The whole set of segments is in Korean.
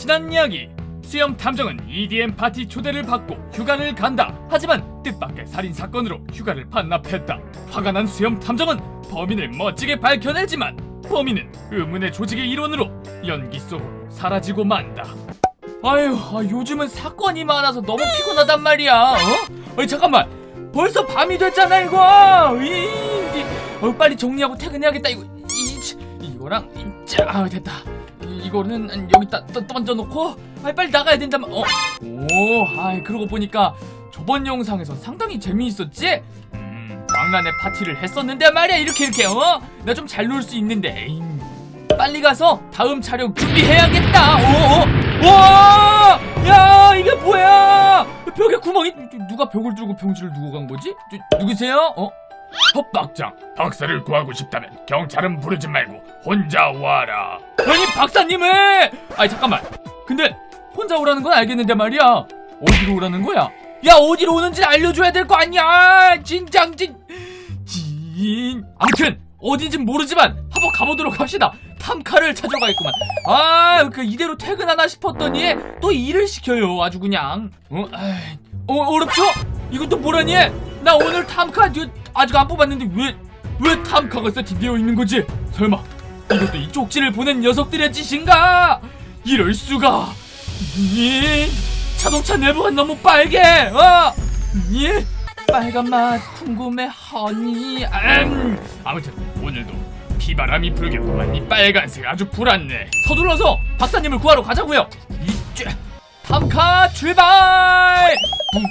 지난 이야기 수염 탐정은 EDM 파티 초대를 받고 휴가를 간다. 하지만 뜻밖의 살인 사건으로 휴가를 반납했다. 화가 난 수염 탐정은 범인을 멋지게 밝혀내지만 범인은 의문의 조직의 일원으로 연기 속으로 사라지고 만다. 아유, 아, 요즘은 사건이 많아서 너무 피곤하단 말이야. 어? 아니, 잠깐만. 벌써 밤이 됐잖아 이거. 이, 이, 어, 빨리 정리하고 퇴근해야겠다 이거. 이, 치, 이거랑 이, 자, 아, 됐다. 이, 이거는 여기다 떠- 던져놓고 아, 빨리 나가야 된다면. 어, 오, 아, 그러고 보니까 저번 영상에서 상당히 재미있었지. 음, 왕란의 파티를 했었는데 말이야 이렇게 이렇게 어? 나 좀 잘 놀 수 있는데. 에잉. 빨리 가서 다음 촬영 준비해야겠다. 오, 오, 와, 야, 이게 뭐야? 벽에 구멍이 누가 벽을 뚫고 병실을 두고 간 거지? 저, 누구세요? 어? 협박장. 박사를 구하고 싶다면 경찰은 부르지 말고 혼자 와라. 아니 박사님을! 아니 잠깐만. 근데 혼자 오라는 건 알겠는데 말이야. 어디로 오라는 거야? 야 어디로 오는지 알려줘야 될 거 아니야. 진장 진. 진. 아무튼 어딘진 모르지만 한번 가보도록 합시다. 탐카를 찾으러 가겠구만. 아, 그 이대로 퇴근하나 싶었더니 또 일을 시켜요. 아주 그냥. 어, 아이, 어 어렵죠? 이것도 뭐라니? 나 오늘 탐카 저- 아직 안 뽑았는데 왜 왜 탐카가 세팅되어 있는 거지? 설마 이것도 이 쪽지를 보낸 녀석들의 짓인가? 이럴 수가. 이 자동차 내부가 너무 빨개. 어? 이 빨간 맛 궁금해 허니. 음. 아무튼 오늘도 비바람이 불겠구만 이 빨간색 아주 불안네. 서둘러서 박사님을 구하러 가자고요. 이쭈 탐카 출발.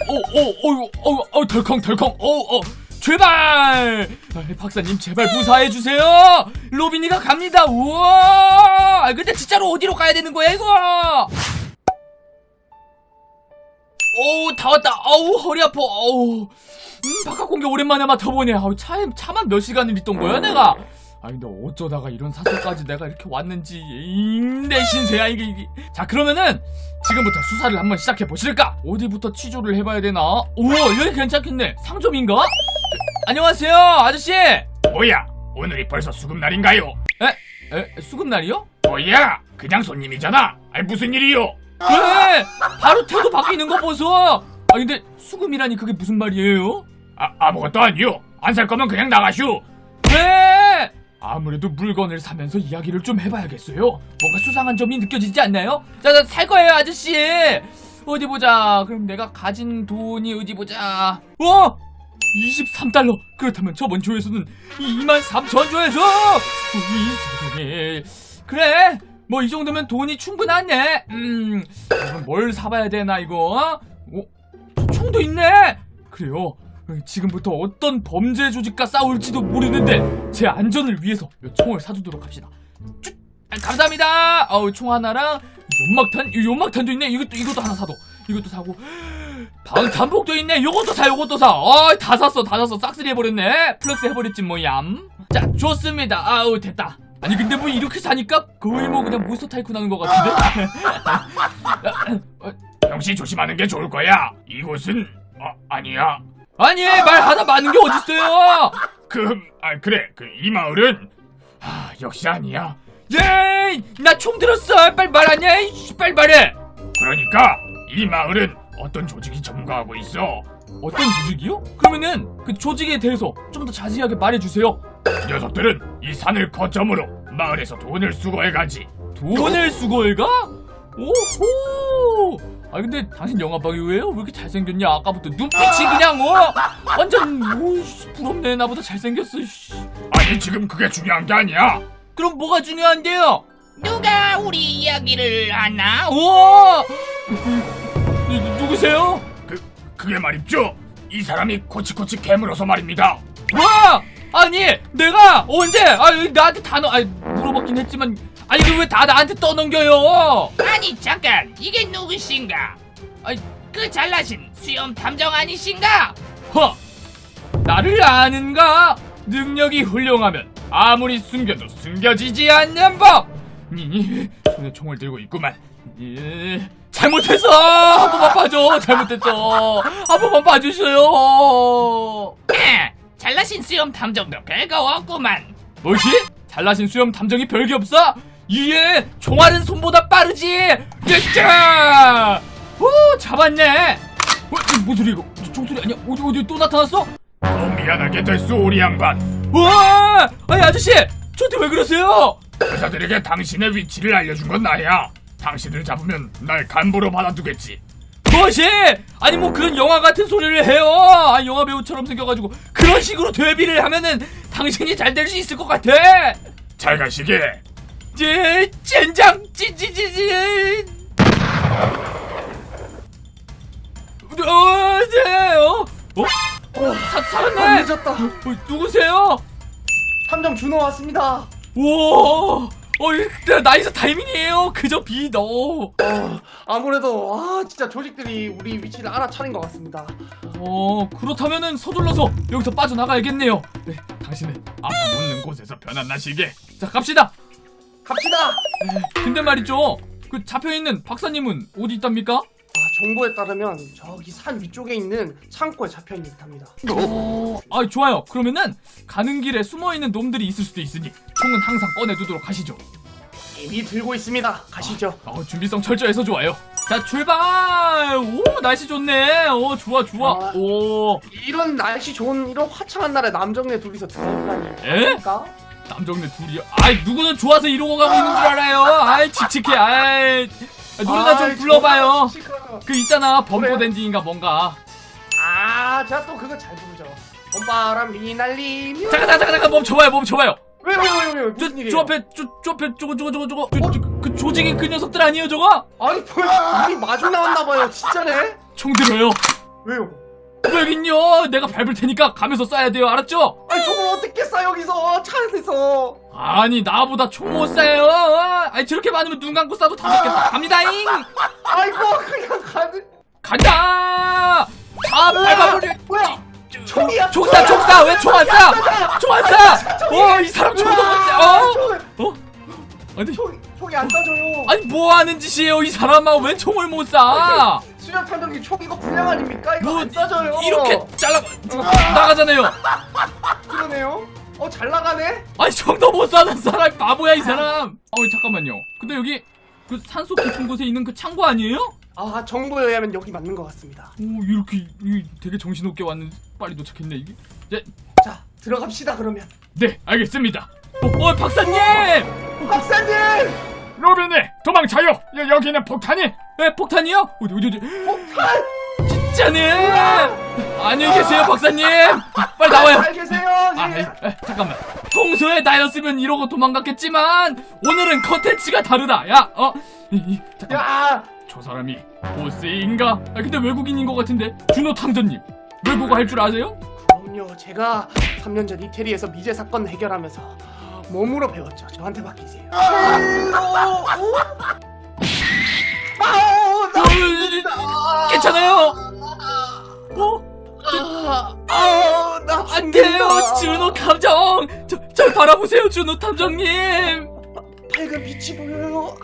오오오오오 덜컹 덜컹 오오 출발! 박사님 제발 무사해 주세요. 로빈이가 갑니다. 우와! 아, 근데 진짜로 어디로 가야 되는 거야 이거? 오, 다 왔다. 아우, 허리 아파. 아우. 음, 바깥 공기 오랜만에 맡아보네. 아우, 차에, 차만 몇 시간을 있던 거야, 내가? 아니, 근데 어쩌다가 이런 사태까지 내가 이렇게 왔는지. 잉, 내 신세야, 이게, 이게. 자, 그러면은, 지금부터 수사를 한번 시작해 보실까? 어디부터 취조를 해봐야 되나? 오, 여기 괜찮겠네. 상점인가? 저, 안녕하세요, 아저씨! 뭐야? 오늘이 벌써 수금날인가요? 에? 에, 수금날이요? 뭐야? 그냥 손님이잖아. 아니 무슨 일이요? 왜? 바로 태도 바뀌는 거 보소! 아, 근데 수금이라니 그게 무슨 말이에요? 아 아무것도 아니요. 안 살 거면 그냥 나가슈. 왜? 아무래도 물건을 사면서 이야기를 좀 해봐야겠어요. 뭔가 수상한 점이 느껴지지 않나요? 자, 자, 살 거예요, 아저씨. 어디 보자. 그럼 내가 가진 돈이 어디 보자. 와! 23달러. 그렇다면 저번 조회수는 2만 3천 조회수. 이 세상에. 그래. 뭐 이 정도면 돈이 충분하네. 음. 뭘 사봐야 되나 이거? 어? 총도 있네. 그래요. 지금부터 어떤 범죄 조직과 싸울지도 모르는데 제 안전을 위해서 이 총을 사두도록 합시다. 쭉! 아, 감사합니다. 어우 총 하나랑 연막탄, 이 연막탄도 있네. 이것도 이것도 하나 사도. 이것도 사고 방탄복도 있네. 요것도 사, 요것도 사. 어, 다 샀어, 다 샀어. 싹쓸이 해버렸네. 플렉스 해버렸지 뭐얌. 자, 좋습니다. 아우 됐다. 아니 근데 뭐 이렇게 사니까 거의 뭐 그냥 몬스터 타이쿤 하는 것 같은데? 역시 조심하는 게 좋을 거야. 이곳은 아 아니야. 아니 말하다 많은 게 어딨어요? 그 아 그래 그 이 마을은 아 역시 아니야. 예이! 나총 들었어! 빨리 말하냐? 빨리 말해! 그러니까 이 마을은 어떤 조직이 점거하고 있어. 어떤 조직이요? 그러면은 그 조직에 대해서 좀 더 자세하게 말해주세요. 녀석들은 이 산을 거점으로 마을에서 돈을 수거해 가지. 돈을 수거해가? 오호! 아 근데 당신 영화 배우예요? 왜 이렇게 잘생겼냐? 아까부터 눈빛이 그냥 어 완전 오이씨 부럽네 나보다 잘생겼어. 씨. 아니 지금 그게 중요한 게 아니야. 그럼 뭐가 중요한데요? 누가 우리 이야기를 하나? 이, 누구세요? 그 그게 말입죠. 이 사람이 코치코치 개물어서 말입니다. 와! 아니 내가 언제 아 나한테 다 넣, 아 물어봤긴 했지만 아니 그 왜 다 나한테 떠넘겨요? 아니 잠깐 이게 누구신가? 아이. 그 잘나신 수염 탐정 아니신가? 허! 나를 아는가? 능력이 훌륭하면 아무리 숨겨도 숨겨지지 않는 법! 니 손에 총을 들고 있구만. 예, 잘못했어! 한 번만 봐줘! 잘못했어! 한 번만 봐주세요! 에, 잘나신 수염 탐정도 별거 없구만. 뭐지? 잘나신 수염 탐정이 별게 없어? 예, 종알은 손보다 빠르지. 예짜. 오, 잡았네. 어, 무슨 소리 이거? 저 종소리 아니야? 어디 어디 또 나타났어? 더 미안하게 됐소 우리 양반. 와, 아니 아저씨, 저한테 왜 그러세요? 의사들에게 당신의 위치를 알려준 건 나야. 당신을 잡으면 날 간부로 받아두겠지. 무엇이? 아니 뭐 그런 영화 같은 소리를 해요. 아 영화 배우처럼 생겨가지고 그런 식으로 데뷔를 하면은 당신이 잘 될 수 있을 것 같아. 잘 가시게. 제 젠장 찌찌찌찌. 어, 네, 어, 어, 어, 사, 살았네. 아, 늦었다. 어, 누구세요? 탐정 준호 왔습니다. 오, 어, 이거 나이스 타이밍이에요. 그저 비 너. 어, 아무래도 아 진짜 조직들이 우리 위치를 알아차린 것 같습니다. 어, 그렇다면은 서둘러서 여기서 빠져나가야겠네요. 네, 당신은 아픔 없는 곳에서 편안 나시게. 자 갑시다. 갑시다. 근데 말이죠. 그 잡혀 있는 박사님은 어디 있답니까? 아, 정보에 따르면 저기 산 위쪽에 있는 창고에 잡혀 있는 듯합니다. 어, 아 좋아요. 그러면은 가는 길에 숨어 있는 놈들이 있을 수도 있으니 총은 항상 꺼내두도록 하시죠. 이미 들고 있습니다. 가시죠. 어, 준비성 철저해서 좋아요. 자 출발. 오 날씨 좋네. 오 좋아 좋아. 아. 오 이런 날씨 좋은 이런 화창한 날에 남정네 둘이서 들어오다니. 에? 그러니까 남정네 둘이요. 아이 누구는 좋아서 이러고 가고 있는 줄 알아요. 아이 칙칙해. 아이 노래나 좀 아이, 불러봐요. 정말. 그 있잖아 범퍼 그래요? 댄딩인가 뭔가. 아, 제가 또 그거 잘 부르죠. 봄바람이 날리며. 잠깐 잠깐 잠깐 멈춰봐요 멈춰봐요. 저, 무슨 일이에요? 저 앞에 저, 저 앞에 저거 저거 저거 저거 저, 저, 그 조직인 그 녀석들 아니에요 저거? 아니, 뭐야? 우리 마중 나왔나봐요. 진짜네? 총 들어요. 왜요? 여긴요. 내가 밟을 테니까 가면서 쏴야 돼요. 알았죠? 아니, 저걸 어떻게 싸, 여기서? 차 안에서. 아니 나보다 총못 쏴요. 아니 저렇게 많으면 눈 감고 쏴도 다 맞겠다. 갑니다잉. 아이고, 그냥 가는. 간다. 다 밟아버려. 뭐야? 총이야. 총쏴 총쏴 왜총 안 쏴? 총 안 쏴. 어이 사람 총도 못 쏴. 어? 어? 아니 총, 총이 안 쏴줘요. 아니 뭐 하는 짓이에요 이 사람아 왜 총을 못 쏴? 수렵 탐정기 총 이거 불량 아닙니까? 이거 뭐 안 쏴줘요. 이렇게 잘라 나가잖아요. 그러네요. 어, 잘 나가네? 아니 총도 못 쏴는 사람 바보야 이 사람. 어 잠깐만요. 근데 여기 그 산속 깊은 곳에 있는 그 창고 아니에요? 아, 정보에 의하면 여기 맞는 것 같습니다. 오 이렇게 이, 되게 정신없게 왔는데 빨리 도착했네 이게. 네, 자, 들어갑시다, 그러면. 네 알겠습니다. 어, 어 박사님. 로빈이 도망쳐요. 여, 여기는 폭탄이. 에 폭탄이요? 어디 어디 어디? 폭탄! 진짜네. 안녕히 계세요 박사님. 빨리 나와요. 잘 계세요. 아, 예. 에, 에, 잠깐만. 평소에 나였으면 이러고 도망갔겠지만 오늘은 컨텐츠가 다르다. 야, 어, 이, 이, 잠깐. 야! 저 사람이 보스인가? 아 근데 외국인인 것 같은데 준호 탐정님 외국어 할 줄 아세요? 그럼요. 제가 3년 전 이태리에서 미제 사건 해결하면서 몸으로 배웠죠. 저한테 맡기세요. 아우, 나 어, 괜찮아요? 어? 아우, 나안 돼요. 준호 탐정. 저, 절 바라보세요, 준호 탐정님. 밝은 빛이 보여요.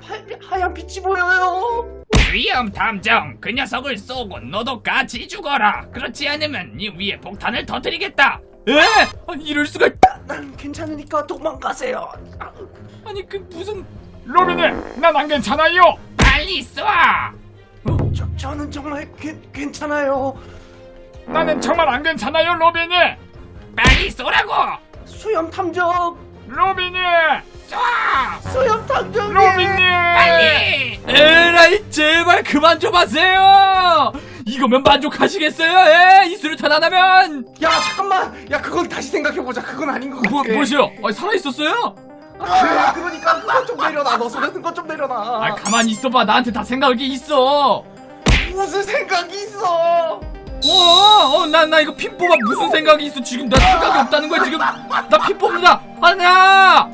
하, 하얀 빛이 보여요. 위험 탐정 그 녀석을 쏘고 너도 같이 죽어라 그렇지 않으면 네 위에 폭탄을 터뜨리겠다 에? 아, 이럴 수가. 난 괜찮으니까 도망가세요. 아, 아니 그 무슨? 로빈이 난 안 괜찮아요. 빨리 쏴 저, 저는 정말 괜, 괜찮아요. 나는 정말 안 괜찮아요 로빈이. 빨리 쏘라고 수염 탐정, 로빈이. 쏴 수염 탐정님. 로빈이. 빨리 에라이 제발 그만 좀 하세요. 이거면 만족하시겠어요? 에? 이 수류탄 하나면 야 잠깐만, 야 그건 다시 생각해 보자. 그건 아닌 것 같아. 뭐 뭐시요? 아 살아 있었어요? 아, 그래, 그러니까 그건 좀 내려놔. 너 손에 든건 좀 내려놔. 아 가만히 있어봐 나한테 다 생각이 있어. 무슨 생각이 있어? 어, 어, 나, 나 이거 핀 뽑아 무슨 생각이 있어? 지금 나 생각이 없다는 거야, 지금. 나 핀 뽑는다. 하나,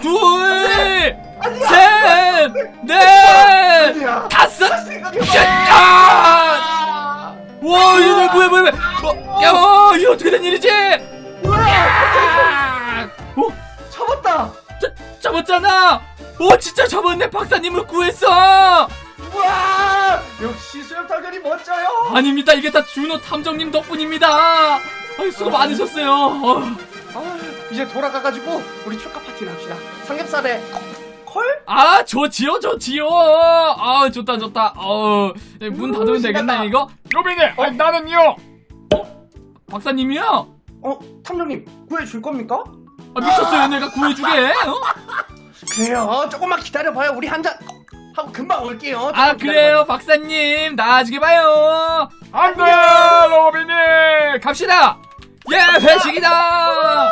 둘, 셋, 넷, 아니야. 다섯. 야! 아! 와, 이거 뭐야, 뭐야, 뭐야. 어, 야, 이거 어떻게 된 일이지? 아! 어, 잡았다. 자, 잡았잖아. 오, 진짜 잡았네. 박사님을 구했어. 와, 역시 수염 탐정이 멋져요. 아닙니다. 이게 다 준호 탐정님 덕분입니다. 아이, 수고 많으셨어요. 어. 아, 이제 돌아가가지고 우리 축하 파티를 합시다. 삼겹살에 콜? 아 좋지요 좋지요 아 좋다 좋다. 어 문 닫으면 음, 되겠네 신나다. 이거. 로빈이 아니, 나는요. 박사님이요? 어 탐정님 구해줄 겁니까? 아, 미쳤어요. 내가 구해주게. 어? 그래요. 조금만 기다려봐요. 우리 한 잔 하고 금방 올게요. 아 조금만 그래요 박사님. 나중에 봐요. 안 돼 로빈이. 갑시다. 예 회식이다.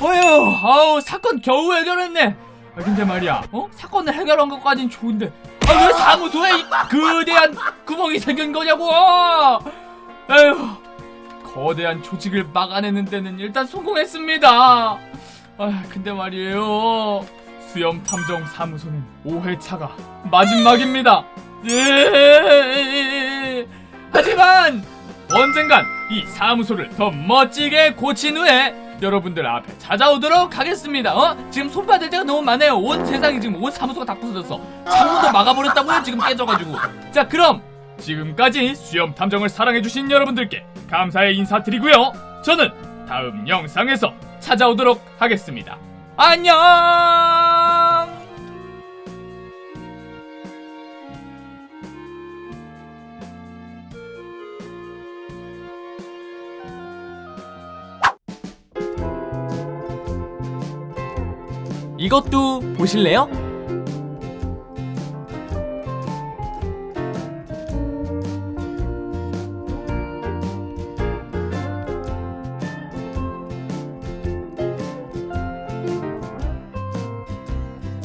어휴 아우 사건 겨우 해결했네 아, 근데 말이야 어? 사건을 해결한 것까진 좋은데 아 왜 사무소에 이 거대한 구멍이 생긴 거냐고! 에휴 거대한 조직을 막아내는 데는 일단 성공했습니다! 아 근데 말이에요 수염 탐정 사무소는 5회차가 마지막입니다! 예! 하지만 언젠간 이 사무소를 더 멋지게 고친 후에 여러분들 앞에 찾아오도록 하겠습니다. 어? 지금 손 받을 데가 너무 많아요. 온 세상이 지금 온 사무소가 다 부서졌어. 창문도 막아버렸다고요. 지금 깨져가지고. 자, 그럼 지금까지 수염 탐정을 사랑해주신 여러분들께 감사의 인사드리고요. 저는 다음 영상에서 찾아오도록 하겠습니다. 안녕! 이것도 보실래요?